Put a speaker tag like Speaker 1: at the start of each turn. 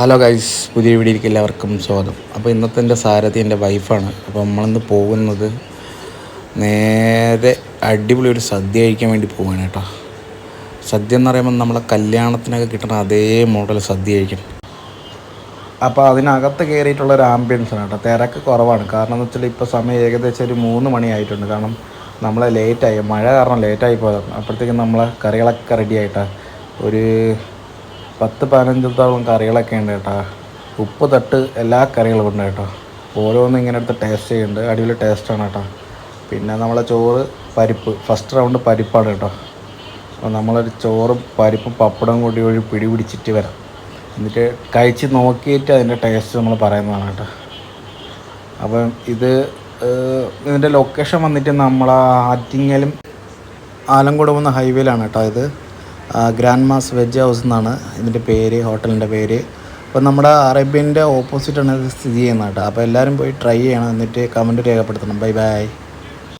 Speaker 1: Hello guys പുതിയ വീഡിയോയിലേക്ക് എല്ലാവർക്കും സ്വാഗതം. അപ്പോൾ ഇന്നത്തെ എന്റെ സാരഥി എന്റെ വൈഫാണ്. അപ്പോൾ നമ്മളിന്ന് പോകുന്നത് നേരെ അടിപൊളി ഒരു സദ്യ കഴിക്കാൻ വേണ്ടി പോവുകയാണ് കേട്ടോ. സദ്യ എന്ന് പറയുമ്പോൾ നമ്മളെ കല്യാണത്തിനൊക്കെ കിട്ടുന്ന അതേ മോഡൽ സദ്യ കഴിക്കും അപ്പോൾ അതിനകത്ത് കയറിയിട്ടുള്ള ഒരു ആംബിയൻസ് ആണ് കേട്ടോ. തിരക്ക് കുറവാണ്. കാരണം എന്ന് വെച്ചാൽ ഇപ്പോൾ സമയം ഏകദേശം ഒരു മൂന്ന് മണിയായിട്ടുണ്ട് കാരണം നമ്മളെ ലേറ്റായി മഴ കാരണം ലേറ്റായി പോയതാണ്. അപ്പോഴത്തേക്കും നമ്മളെ കറികളൊക്കെ റെഡി ആയിട്ടാ ഒരു പത്ത് പതിനഞ്ചത്തോളം കറികളൊക്കെ ഉണ്ട് കേട്ടോ. ഉപ്പ് തട്ട് എല്ലാ കറികളും ഉണ്ട് കേട്ടോ. ഓരോന്നും ഇങ്ങനെ എടുത്ത് ടേസ്റ്റ് ചെയ്യുന്നുണ്ട്. അടിപൊളി ടേസ്റ്റാണ് കേട്ടോ. പിന്നെ നമ്മളെ ചോറ് പരിപ്പ്. ഫസ്റ്റ് റൗണ്ട് പരിപ്പാണ് കേട്ടോ. അപ്പോൾ നമ്മളൊരു ചോറും പരിപ്പും പപ്പടം കൂടി ഒരു പിടി പിടിച്ചിട്ട് വരാം. എന്നിട്ട് കഴിച്ച് നോക്കിയിട്ട് അതിന്റെ ടേസ്റ്റ് നമ്മൾ പറയുന്നതാണ് കേട്ടോ. അപ്പം ഇത് ഇതിന്റെ ലൊക്കേഷൻ വന്നിട്ട് നമ്മളാ ആറ്റിങ്ങലും ആലങ്കോട് ഹൈവേയിലാണ് കേട്ടോ ഇത്. ഗ്രാൻഡ് മാസ് വെജ് ഹൗസ് എന്നാണ് ഇതിന്റെ പേര് ഹോട്ടലിന്റെ പേര്. അപ്പോൾ നമ്മുടെ അറേബ്യന്റെ ഓപ്പോസിറ്റാണ് ഇത് സ്ഥിതി ചെയ്യുന്നത് കേട്ടോ. അപ്പോൾ എല്ലാവരും പോയി ട്രൈ ചെയ്യണം എന്നിട്ട് കമന്റ് രേഖപ്പെടുത്തണം. Bye bye